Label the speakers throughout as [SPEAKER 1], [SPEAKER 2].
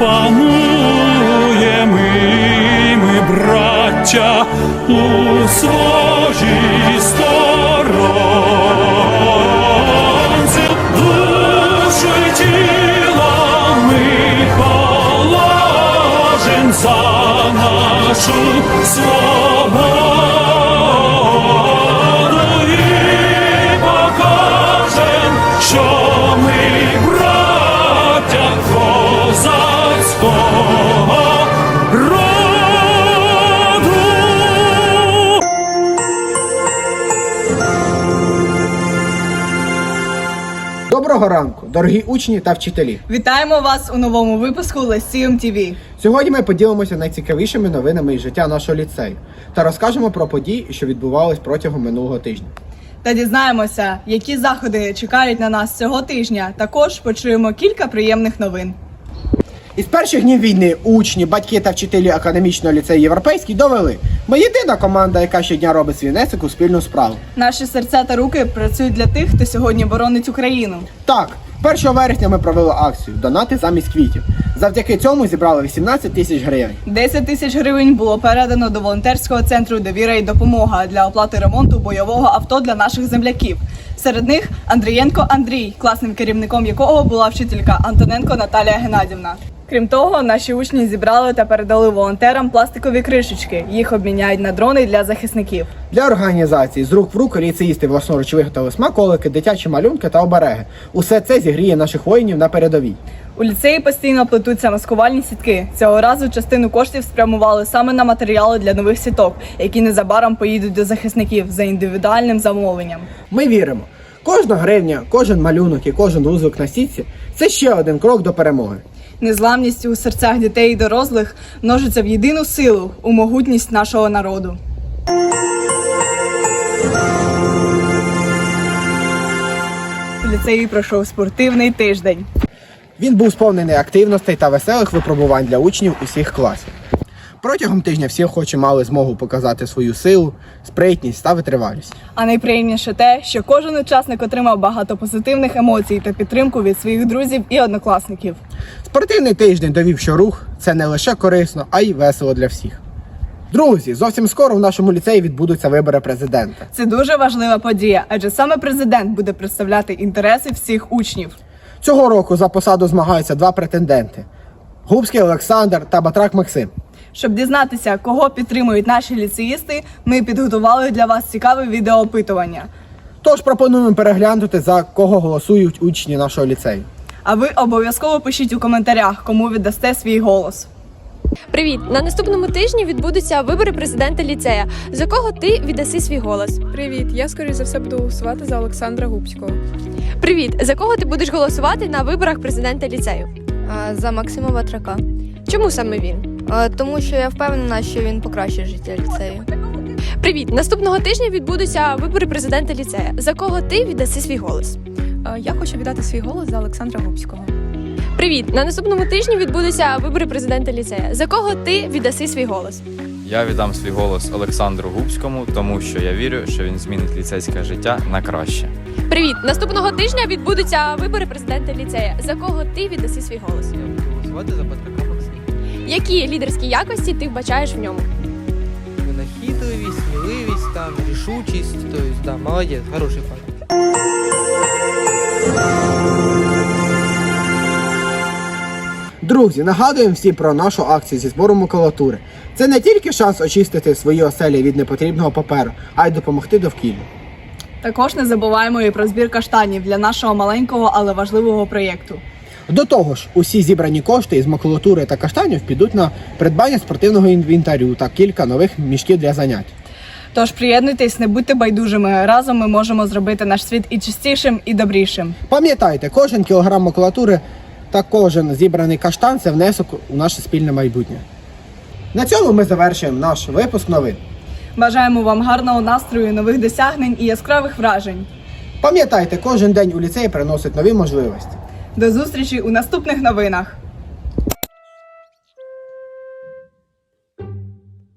[SPEAKER 1] запануємо ми, браття, у своїй сторонці, душу тіла ми положим за нашу свободу
[SPEAKER 2] Доброго ранку, дорогі учні та вчителі.
[SPEAKER 3] Вітаємо вас у новому випуску Лесіум ТВ.
[SPEAKER 2] Сьогодні ми поділимося найцікавішими новинами із життя нашого ліцею та розкажемо про події, що відбувались протягом минулого тижня.
[SPEAKER 3] Та дізнаємося, які заходи чекають на нас цього тижня. Також почуємо кілька приємних новин.
[SPEAKER 2] Із перших днів війни учні, батьки та вчителі академічного ліцею Європейський довели. Ми єдина команда, яка щодня робить свій внесок у спільну справу.
[SPEAKER 3] Наші серця та руки працюють для тих, хто сьогодні боронить Україну.
[SPEAKER 2] Так, 1 вересня ми провели акцію Донати замість квітів. Завдяки цьому зібрали 18 тисяч гривень.
[SPEAKER 3] 10 тисяч гривень було передано до волонтерського центру Довіра і допомога для оплати ремонту бойового авто для наших земляків. Серед них Андрієнко Андрій, класним керівником якого була вчителька Антоненко Наталія Геннадівна. Крім того, наші учні зібрали та передали волонтерам пластикові кришечки. Їх обміняють на дрони для захисників.
[SPEAKER 2] Для організації з рук в руки ліцеїсти власноруч виготовили смаколики, дитячі малюнки та обереги. Усе це зігріє наших воїнів на передовій.
[SPEAKER 3] У ліцеї постійно плетуться маскувальні сітки. Цього разу частину коштів спрямували саме на матеріали для нових сіток, які незабаром поїдуть до захисників за індивідуальним замовленням.
[SPEAKER 2] Ми віримо. Кожна гривня, кожен малюнок і кожен узлик на сітці це ще один крок до перемоги.
[SPEAKER 3] Незламність у серцях дітей і дорослих множиться в єдину силу у могутність нашого народу. У ліцеї пройшов спортивний тиждень.
[SPEAKER 2] Він був сповнений активностей та веселих випробувань для учнів усіх класів. Протягом тижня всі охочі мали змогу показати свою силу, спритність та витривалість.
[SPEAKER 3] А найприємніше те, що кожен учасник отримав багато позитивних емоцій та підтримку від своїх друзів і однокласників.
[SPEAKER 2] Спортивний тиждень довів, що рух це не лише корисно, а й весело для всіх. Друзі, зовсім скоро в нашому ліцеї відбудуться вибори президента.
[SPEAKER 3] Це дуже важлива подія, адже саме президент буде представляти інтереси всіх учнів.
[SPEAKER 2] Цього року за посаду змагаються два претенденти: Губський Олександр та Батрак Максим.
[SPEAKER 3] Щоб дізнатися, кого підтримують наші ліцеїсти, ми підготували для вас цікаве відеоопитування.
[SPEAKER 2] Тож пропонуємо переглянути, за кого голосують учні нашого ліцею.
[SPEAKER 3] А ви обов'язково пишіть у коментарях, кому віддасте свій голос.
[SPEAKER 4] Привіт! На наступному тижні відбудуться вибори президента ліцея. За кого ти віддаси свій голос?
[SPEAKER 5] Привіт, я скоріш за все буду голосувати за Олександра Губського.
[SPEAKER 4] Привіт! За кого ти будеш голосувати на виборах президента ліцею?
[SPEAKER 6] А, За Максима Батрака.
[SPEAKER 4] Чому саме він?
[SPEAKER 6] А, Тому що я впевнена, що він покращить життя ліцею.
[SPEAKER 4] Привіт! Наступного тижня відбудуться вибори президента ліцея. За кого ти віддаси свій голос?
[SPEAKER 5] А, Я хочу віддати свій голос за Олександра Губського.
[SPEAKER 4] Привіт! На наступному тижні відбудуться вибори президента ліцея. За кого ти віддаси свій голос?
[SPEAKER 7] Я віддам свій голос Олександру Губському, тому що я вірю, що він змінить ліцейське життя на краще.
[SPEAKER 4] Привіт! Наступного тижня відбудуться вибори президента ліцея. За кого ти віддаси свій голос?
[SPEAKER 8] голосувати за Петрака Максима.
[SPEAKER 4] Які лідерські якості ти вбачаєш в ньому?
[SPEAKER 8] Винахідливість, сміливість, там, рішучість, тобто, да, молодець, хороший парень.
[SPEAKER 2] Друзі, нагадуємо всі про нашу акцію зі збору макулатури. Це не тільки шанс очистити свої оселі від непотрібного паперу, а й допомогти довкіллю.
[SPEAKER 3] Також не забуваємо і про збір каштанів для нашого маленького, але важливого проєкту.
[SPEAKER 2] До того ж, усі зібрані кошти із макулатури та каштанів підуть на придбання спортивного інвентарю та кілька нових мішків для занять.
[SPEAKER 3] Тож приєднуйтесь, не будьте байдужими. Разом ми можемо зробити наш світ і чистішим, і добрішим.
[SPEAKER 2] Пам'ятайте, кожен кілограм макулатури та кожен зібраний каштан це внесок у наше спільне майбутнє. На цьому ми завершуємо наш випуск новин.
[SPEAKER 3] Бажаємо вам гарного настрою, нових досягнень і яскравих вражень.
[SPEAKER 2] Пам'ятайте, кожен день у ліцеї приносить нові можливості.
[SPEAKER 3] До зустрічі у наступних новинах.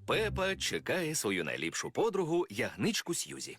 [SPEAKER 9] Пепа чекає свою найліпшу подругу ягничку Сьюзі.